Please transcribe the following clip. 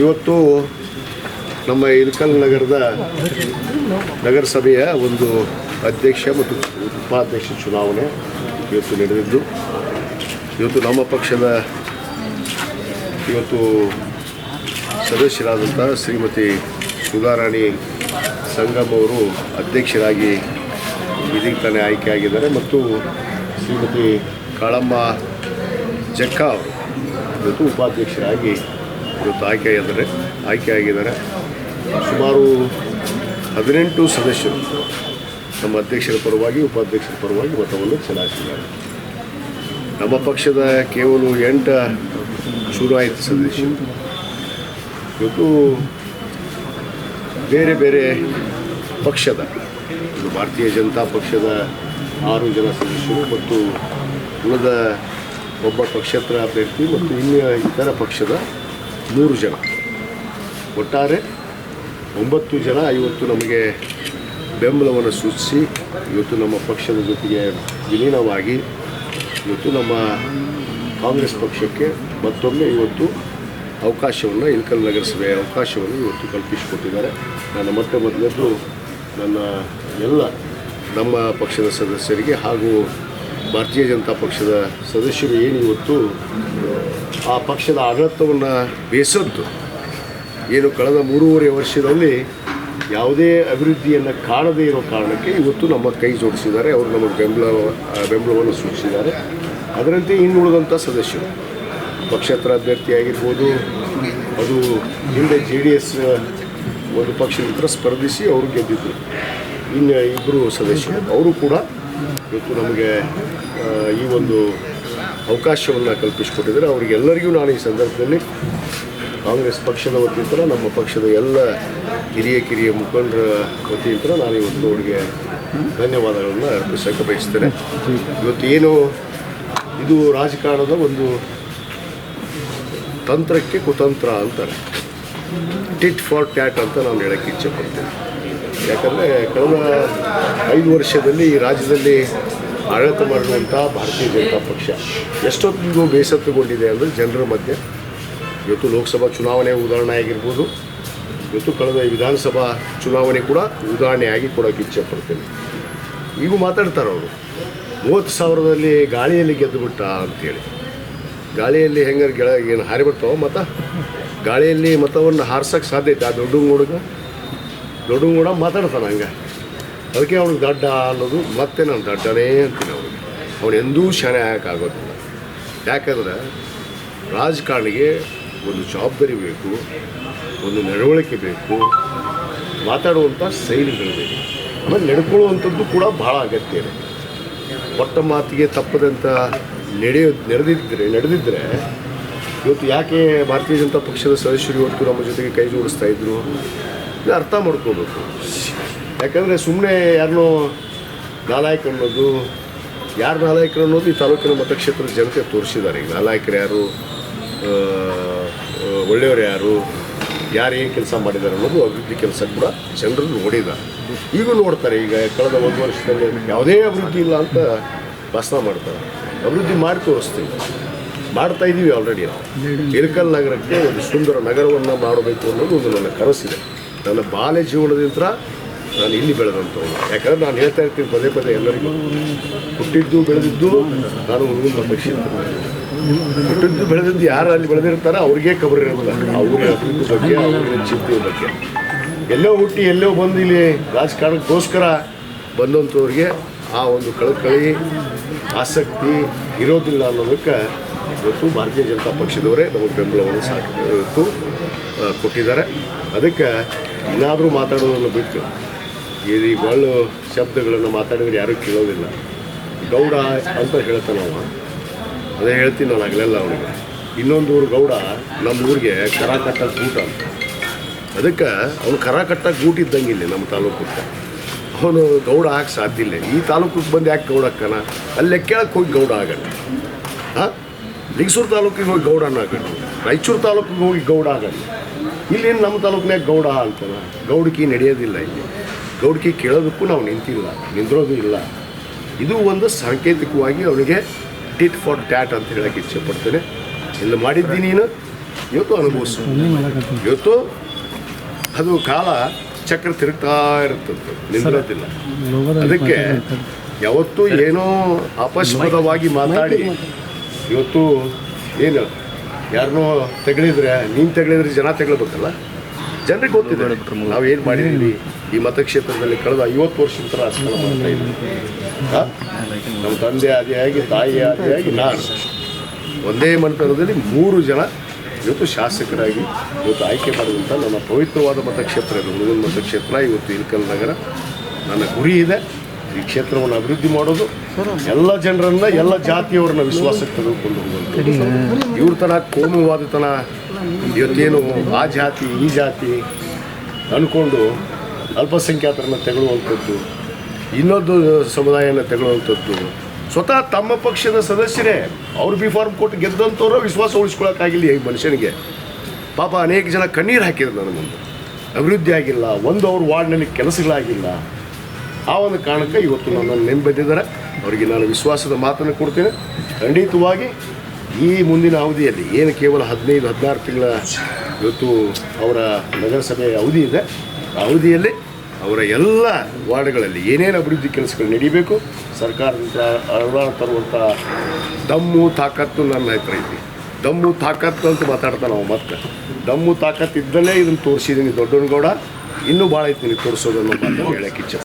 ಇವತ್ತು ನಮ್ಮ ಇಲ್ಕಲ್ ನಗರದ ನಗರಸಭೆಯ ಒಂದು ಅಧ್ಯಕ್ಷ ಮತ್ತು ಉಪಾಧ್ಯಕ್ಷ ಚುನಾವಣೆ ಇವತ್ತು ನಡೆದಿದ್ದು. ಇವತ್ತು ನಮ್ಮ ಪಕ್ಷದ ಇವತ್ತು ಸದಸ್ಯರಾದಂಥ ಶ್ರೀಮತಿ ಸುಧಾರಾಣಿ ಸಂಗಮ್ ಅವರು ಅಧ್ಯಕ್ಷರಾಗಿ ಇದೀಗ ತಾನೇ ಆಯ್ಕೆಯಾಗಿದ್ದಾರೆ ಮತ್ತು ಶ್ರೀಮತಿ ಕಾಳಮ್ಮ ಜಕ್ಕ ಅವರು ಇವತ್ತು ಉಪಾಧ್ಯಕ್ಷರಾಗಿ ಇವತ್ತು ಆಯ್ಕೆಯಾದರೆ ಆಯ್ಕೆಯಾಗಿದ್ದಾರೆ ಸುಮಾರು ಹದಿನೆಂಟು ಸದಸ್ಯರು ನಮ್ಮ ಅಧ್ಯಕ್ಷರ ಪರವಾಗಿ, ಉಪಾಧ್ಯಕ್ಷರ ಪರವಾಗಿ ಮತವನ್ನು ಚಲಾಯಿಸಿದ್ದಾರೆ. ನಮ್ಮ ಪಕ್ಷದ ಕೇವಲ ಎಂಟು ಚುನಾಯಿತ ಸದಸ್ಯರು. ಇವತ್ತು ಬೇರೆ ಬೇರೆ ಪಕ್ಷದ ಭಾರತೀಯ ಜನತಾ ಪಕ್ಷದ ಆರು ಜನ ಸದಸ್ಯರು ಮತ್ತು ಉಳಿದ ಒಬ್ಬ ಪಕ್ಷೇತರ ಅಭ್ಯರ್ಥಿ ಮತ್ತು ಇನ್ನು ಇತರ ಪಕ್ಷದ ಮೂರು ಜನ. ಒಟ್ಟಾರೆ ಒಂಬತ್ತು ಜನ ಇವತ್ತು ನಮಗೆ ಬೆಂಬಲವನ್ನು ಸೂಚಿಸಿ ಇವತ್ತು ನಮ್ಮ ಪಕ್ಷದ ಜೊತೆಗೆ ವಿಲೀನವಾಗಿ ಇವತ್ತು ನಮ್ಮ ಕಾಂಗ್ರೆಸ್ ಪಕ್ಷಕ್ಕೆ ಮತ್ತೊಮ್ಮೆ ಇವತ್ತು ಅವಕಾಶವನ್ನು ಇಲ್ಕಲ್ ನಗರಸಭೆಯ ಅವಕಾಶವನ್ನು ಇವತ್ತು ಕಲ್ಪಿಸಿಕೊಟ್ಟಿದ್ದಾರೆ. ನನ್ನ ಮೊಟ್ಟ ಮೊದಲದ್ದು ನನ್ನ ಎಲ್ಲ ನಮ್ಮ ಪಕ್ಷದ ಸದಸ್ಯರಿಗೆ ಹಾಗೂ ಭಾರತೀಯ ಜನತಾ ಪಕ್ಷದ ಸದಸ್ಯರು ಏನು ಇವತ್ತು, ಆ ಪಕ್ಷದ ಆಡಳಿತವನ್ನು ಬೇಸದ್ದು ಏನು ಕಳೆದ ಮೂರುವರೆ ವರ್ಷದಲ್ಲಿ ಯಾವುದೇ ಅಭಿವೃದ್ಧಿಯನ್ನು ಕಾಣದೇ ಇರೋ ಕಾರಣಕ್ಕೆ ಇವತ್ತು ನಮ್ಮ ಕೈ ಜೋಡಿಸಿದ್ದಾರೆ. ಅವರು ನಮಗೆ ಬೆಂಬಲ, ಬೆಂಬಲವನ್ನು ಸೂಚಿಸಿದ್ದಾರೆ. ಅದರಂತೆ ಇನ್ನುಳಿದಂಥ ಸದಸ್ಯರು. ಪಕ್ಷೇತರ ಅಭ್ಯರ್ಥಿ ಆಗಿರ್ಬೋದು, ಅದು ಹಿಂದೆ ಜೆ ಡಿ ಎಸ್ ಒಂದು ಪಕ್ಷದಿಂದ ಸ್ಪರ್ಧಿಸಿ ಅವರು ಗೆದ್ದಿದ್ದರು ಇನ್ನು ಇಬ್ಬರು ಸದಸ್ಯರು. ಅವರು ಕೂಡ ಇವತ್ತು ನಮಗೆ ಈ ಒಂದು ಅವಕಾಶವನ್ನು ಕಲ್ಪಿಸಿಕೊಟ್ಟಿದ್ದಾರೆ. ಅವರಿಗೆಲ್ಲರಿಗೂ ನಾನು ಈ ಸಂದರ್ಭದಲ್ಲಿ ಕಾಂಗ್ರೆಸ್ ಪಕ್ಷದ ವತಿಯಿಂದ, ನಮ್ಮ ಪಕ್ಷದ ಎಲ್ಲ ಹಿರಿಯ, ಕಿರಿಯ ಮುಖಂಡರ ವತಿಯಿಂದ ನಾನು ಇವತ್ತು ಅವರಿಗೆ ಧನ್ಯವಾದಗಳನ್ನು ಅರ್ಪಿಸೋಕೆ ಬಯಸ್ತೇನೆ. ಇವತ್ತು ಏನು, ಇದು ರಾಜಕಾರಣದ ಒಂದು ತಂತ್ರಕ್ಕೆ ಕುತಂತ್ರ ಅಂತಾರೆ. ಟಿಟ್ ಫಾರ್ ಟ್ಯಾಟ್ ಅಂತ ನಾನು ಹೇಳಕ್ಕೆ ಇಚ್ಛೆ ಪಡ್ತೇನೆ. ಯಾಕಂದರೆ ಕಳೆದ ಐದು ವರ್ಷದಲ್ಲಿ ಈ ರಾಜ್ಯದಲ್ಲಿ ಆಡಳಿತ ಮಾಡಿರುವಂಥ ಭಾರತೀಯ ಜನತಾ ಪಕ್ಷ ಎಷ್ಟೊತ್ತಿಗೂ ಬೇಸತ್ತುಗೊಂಡಿದೆ ಅಂದರೆ ಜನರ ಮಧ್ಯೆ. ಇವತ್ತು ಲೋಕಸಭಾ ಚುನಾವಣೆ ಉದಾಹರಣೆ ಆಗಿರ್ಬೋದು, ಇವತ್ತು ಕಳೆದ ವಿಧಾನಸಭಾ ಚುನಾವಣೆ ಕೂಡ ಉದಾಹರಣೆಯಾಗಿ ಕೊಡೋಕೆ ಇಚ್ಛೆ ಪಡ್ತೇನೆ. ಈಗೂ ಮಾತಾಡ್ತಾರೆ ಅವರು, ಮೂವತ್ತು ಸಾವಿರದಲ್ಲಿ ಗಾಳಿಯಲ್ಲಿ ಗೆದ್ದುಬಿಟ್ಟ ಅಂತೇಳಿ. ಗಾಳಿಯಲ್ಲಿ ಹೆಂಗಾರು ಗೆಳ ಏನು ಹಾರಿಬಿಡ್ತಾವ ಮತ? ಗಾಳಿಯಲ್ಲಿ ಮತವನ್ನು ಹಾರ್ಸೋಕ್ಕೆ ಸಾಧ್ಯತೆ ಆ ದೊಡ್ಡ ಹುಡುಗ ದೊಡ್ಡ ಕೂಡ ಮಾತಾಡ್ತಾನೆ ಹಂಗೆ. ಅದಕ್ಕೆ ಅವ್ನಿಗೆ ದಡ್ಡ ಅನ್ನೋದು ಮತ್ತೆ ನಾನು ದಡ್ಡನೇ ಅಂತೀನಿ ಅವನಿಗೆ. ಅವನು ಎಂದೂ ಶಾಣೆ ಆಗೋಕ್ಕಾಗೋದಿಲ್ಲ. ಯಾಕಂದರೆ ರಾಜಕಾರಣಿಗೆ ಒಂದು ಜವಾಬ್ದಾರಿ ಬೇಕು, ಒಂದು ನಡವಳಿಕೆ ಬೇಕು, ಮಾತಾಡುವಂಥ ಶೈಲಿಗಳು ಬೇಕು. ಆಮೇಲೆ ನಡ್ಕೊಳ್ಳುವಂಥದ್ದು ಕೂಡ ಭಾಳ ಅಗತ್ಯ ಇದೆ. ಕೊಟ್ಟ ಮಾತಿಗೆ ತಪ್ಪದಂಥ ನಡೆಯೋ ನಡೆದಿದ್ದರೆ ನಡೆದಿದ್ದರೆ ಇವತ್ತು ಯಾಕೆ ಭಾರತೀಯ ಜನತಾ ಪಕ್ಷದ ಸದಸ್ಯರು ಇವತ್ತು ನಮ್ಮ ಜೊತೆಗೆ ಕೈ ಜೋಡಿಸ್ತಾ ಇದ್ರು? ಇದು ಅರ್ಥ ಮಾಡ್ಕೋಬೇಕು. ಯಾಕಂದರೆ ಸುಮ್ಮನೆ ಯಾರನ್ನೋ ನಾಲಾಯಕ ಅನ್ನೋದು ಯಾರು ನಾಲಾಯಕರು ಅನ್ನೋದು ಈ ತಾಲೂಕಿನ ಮತಕ್ಷೇತ್ರದ ಜನತೆ ತೋರಿಸಿದ್ದಾರೆ. ಈಗ ನಾಲಾಯಕರು ಯಾರು ಒಳ್ಳೆಯವರು ಯಾರು ಯಾರು ಏನು ಕೆಲಸ ಮಾಡಿದ್ದಾರೆ ಅನ್ನೋದು ಅಭಿವೃದ್ಧಿ ಕೆಲಸ ಕೂಡ ಜನರು ನೋಡಿದ್ದಾರೆ. ಈಗ ನೋಡ್ತಾರೆ. ಈಗ ಕಳೆದ ಒಂದು ವರ್ಷದಲ್ಲಿ ಯಾವುದೇ ಅಭಿವೃದ್ಧಿ ಇಲ್ಲ ಅಂತ ಭಾಷಣ ಮಾಡ್ತಾರೆ. ಅಭಿವೃದ್ಧಿ ಮಾಡಿ ತೋರಿಸ್ತೀವಿ. ಮಾಡ್ತಾ ಇದ್ದೀವಿ ಆಲ್ರೆಡಿ ನಾವು. ಇಳಕಲ್ ನಗರಕ್ಕೆ ಒಂದು ಸುಂದರ ನಗರವನ್ನು ಮಾಡಬೇಕು ಅನ್ನೋದು ಒಂದು ನನ್ನ ಕನಸಿದೆ. ನನ್ನ ಬಾಲ್ಯ ಜೀವನದಿಂದ ನಾನು ಇಲ್ಲಿ ಬೆಳೆದಂತ ಯಾಕಂದ್ರೆ ನಾನು ಹೇಳ್ತಾ ಇರ್ತೀನಿ ಪದೇ ಪದೇ ಎಲ್ಲರಿಗೂ, ಹುಟ್ಟಿದ್ದು ಬೆಳೆದಿದ್ದು ನಾನು ಹುಡುಗನ ಹುಟ್ಟಿದ್ದು ಬೆಳೆದಿದ್ದು ಯಾರು ಅಲ್ಲಿ ಬೆಳೆದಿರ್ತಾರೆ ಅವ್ರಿಗೆ ಕಬರ್ ಇರೋದಿಲ್ಲ. ಅವ್ರ ಅಭಿವೃದ್ಧಿ ಬಗ್ಗೆ ಚಿಂತೆ ಬಗ್ಗೆ. ಎಲ್ಲೋ ಹುಟ್ಟಿ, ಎಲ್ಲೋ ಬಂದು ಇಲ್ಲಿ ರಾಜಕಾರಣಕ್ಕೋಸ್ಕರ ಬಂದಂಥವ್ರಿಗೆ ಆ ಒಂದು ಕಳಕಳಿ ಆಸಕ್ತಿ ಇರೋದಿಲ್ಲ ಅನ್ನೋದಕ್ಕೆ ಇವತ್ತು ಭಾರತೀಯ ಜನತಾ ಪಕ್ಷದವರೇ ನಮಗೆ ಬೆಂಬಲವನ್ನು ಸಾಕು ಕೊಟ್ಟಿದ್ದಾರೆ. ಅದಕ್ಕೆ ಏನಾದರೂ ಮಾತಾಡೋದನ್ನು ಬಿಟ್ಟು ಈ ಬಳ್ಳು ಶಬ್ದಗಳನ್ನು ಮಾತಾಡಿದ್ರೆ ಯಾರೂ ಕೇಳೋದಿಲ್ಲ. ಗೌಡ ಅಂತ ಹೇಳ್ತಾನೆ ಅವ ಅದೇ ಹೇಳ್ತೀನಿ ನಾನು ಆಗಲೆಲ್ಲ ಅವನಿಗೆ. ಇನ್ನೊಂದು ಊರು ಗೌಡ, ನಮ್ಮ ಊರಿಗೆ ಕರ ಕಟ್ಟಕ್ಕೆ ಗೂಟ ಅದಕ್ಕೆ ಅವನು ಕರ ಕಟ್ಟಕ್ಕೆ ಗೂಟ ಇದ್ದಂಗಿಲ್ಲ ನಮ್ಮ ತಾಲೂಕಕ್ಕೆ. ಅವನು ಗೌಡ ಹಾಕಿ ಸಾಧ್ಯ ಇಲ್ಲ. ಈ ತಾಲೂಕಿಗೆ ಬಂದು ಯಾಕೆ ಗೌಡ ಹಾಕೋಣ ಅಲ್ಲೇ ಕೇಳಕ್ಕೆ ಹೋಗಿ ಗೌಡ ಆಗಲ್ಲ ಹಾಂ ಲಿಂಗಸೂರು ತಾಲೂಕಿಗೆ ಹೋಗಿ ಗೌಡನ ಆಗಲಿ ರಾಯಚೂರು ತಾಲೂಕಿಗೆ ಹೋಗಿ ಗೌಡ ಆಗಲ್ಲ ಇಲ್ಲಿ ನಮ್ಮ ತಾಲೂಕಿನಾಗ ಗೌಡ ಅಂತಲ್ಲ ಗೌಡಕಿ ನಡೆಯೋದಿಲ್ಲ ಇಲ್ಲಿ. ಗೌಡಕಿ ಕೇಳೋದಕ್ಕೂ ನಾವು ನಿಂತಿಲ್ಲ ನಿಂದ್ರೋದು ಇಲ್ಲ. ಇದು ಒಂದು ಸಾಂಕೇತಿಕವಾಗಿ ಅವನಿಗೆ ಟಿಟ್ ಫಾರ್ ಟ್ಯಾಟ್ ಅಂತ ಹೇಳೋಕ್ಕೆ ಇಚ್ಛೆ ಪಡ್ತೇನೆ ಇಲ್ಲಿ ಮಾಡಿದ್ದೀನಿ ನೀನು? ಇವತ್ತು ಅನುಭವಿಸು. ಇವತ್ತು ಅದು ಕಾಲ ಚಕ್ರ ತಿರುಗ್ತಾ ಇರುತ್ತಂತೆ. ನಿಂದಿರೋದಿಲ್ಲ. ಅದಕ್ಕೆ ಯಾವತ್ತೂ ಏನೋ ಅಪಸ್ಮೃತವಾಗಿ ಮಾತಾಡಿ. ಇವತ್ತು ಏನು ಯಾರನ್ನೋ ತೆಗಳಿದ್ರೆ, ನೀನು ತೆಗಳಿದ್ರೆ ಜನ ತೆಗಳಬೇಕಲ್ಲ? ಜನರಿಗೆ ಗೊತ್ತಿದೆ. ನಾವು ಏನು ಮಾಡಿದ್ದೀವಿ ಈ ಮತಕ್ಷೇತ್ರದಲ್ಲಿ ಕಳೆದ ಐವತ್ತು ವರ್ಷದ ರಾಜಕಾರಣ ಮಾಡ್ತಾ ಇದ್ದೀವಿ? ನಮ್ಮ ತಂದೆ ಆದಿಯಾಗಿ ತಾಯಿ ಆದಿಯಾಗಿ ನಾನು. ಒಂದೇ ಮಂಟಪದಲ್ಲಿ ಮೂರು ಜನ ಇವತ್ತು ಶಾಸಕರಾಗಿ ಇವತ್ತು ಆಯ್ಕೆ ಮಾಡಿದಂಥ ನನ್ನ ಪವಿತ್ರವಾದ ಮತಕ್ಷೇತ್ರ ಇದು ಮತಕ್ಷೇತ್ರ, ಇವತ್ತು ಇಲ್ಕಲ್ ನಗರ. ನನ್ನ ಗುರಿ ಇದೆ. ಈ ಕ್ಷೇತ್ರವನ್ನು ಅಭಿವೃದ್ಧಿ ಮಾಡೋದು ಎಲ್ಲ ಜನರನ್ನ ಎಲ್ಲ ಜಾತಿಯವರನ್ನ ವಿಶ್ವಾಸಕ್ಕೆ ತೆಗೆದುಕೊಂಡು ಹೋಗುವಂಥದ್ದು. ಇವ್ರ ತನ ಕೋಮುವಾದತನ ಇವತ್ತೇನು ಆ ಜಾತಿ ಈ ಜಾತಿ ಅಂದ್ಕೊಂಡು ಅಲ್ಪಸಂಖ್ಯಾತರನ್ನ ತೆಗೊಳ್ಳುವಂಥದ್ದು ಇನ್ನೊಂದು ಸಮುದಾಯನ ತೆಗೊಳ್ಳುವಂಥದ್ದು ಸ್ವತಃ ತಮ್ಮ ಪಕ್ಷದ ಸದಸ್ಯರೇ ಅವ್ರು ಬಿ ಫಾರ್ಮ್ ಕೊಟ್ಟು ಗೆದ್ದಂಥವ್ರು ವಿಶ್ವಾಸ ಉಳಿಸ್ಕೊಳಕ್ಕಾಗಿಲ್ಲ ಈ ಮನುಷ್ಯನಿಗೆ. ಪಾಪ ಅನೇಕ ಜನ ಕಣ್ಣೀರು ಹಾಕಿದ್ರು ನನ್ನ ಮುಂದೆ. ಅಭಿವೃದ್ಧಿ ಆಗಿಲ್ಲ ಒಂದು ಅವ್ರ ವಾರ್ಡ್ನಲ್ಲಿ ಕೆಲಸಗಳಾಗಿಲ್ಲ. ಆ ಒಂದು ಕಾರಣಕ್ಕೆ ಇವತ್ತು ನನ್ನನ್ನು ನೆಂಬೆದ್ದಿದ್ದಾರೆ ಅವರಿಗೆ ನಾನು ವಿಶ್ವಾಸದ ಮಾತನ್ನು ಕೊಡ್ತೇನೆ. ಖಂಡಿತವಾಗಿ ಈ ಮುಂದಿನ ಅವಧಿಯಲ್ಲಿ ಏನು ಕೇವಲ ಹದಿನೈದು, ಹದಿನಾರು ತಿಂಗಳ ಇವತ್ತು ಅವರ ನಗರಸಭೆಯ ಅವಧಿ ಇದೆ. ಅವಧಿಯಲ್ಲಿ ಅವರ ಎಲ್ಲ ವಾರ್ಡ್ಗಳಲ್ಲಿ ಏನೇನು ಅಭಿವೃದ್ಧಿ ಕೆಲಸಗಳು ನಡೀಬೇಕು, ಸರ್ಕಾರದಿಂದ ಅನುದಾನ ತರುವಂಥ ದಮ್ಮು, ತಾಕತ್ತು ನನ್ನ ಹತ್ರ ದಮ್ಮು, ತಾಕತ್ತು ಅಂತ ಮಾತಾಡ್ತಾ ನಾವು ಮತ್ತೆ. ದಮ್ಮು, ತಾಕತ್ತು ಇದ್ದಲ್ಲೇ ಇದನ್ನು ತೋರಿಸಿದ್ದೀನಿ ದೊಡ್ಡನಗೌಡ. ಇನ್ನೂ ಭಾಳ ಐತಿ ನಿನಗೆ ತೋರಿಸೋದನ್ನು ಮಾತನ್ನು ಹೇಳಕ್ಕೆ ಇಚ್ಛೆ.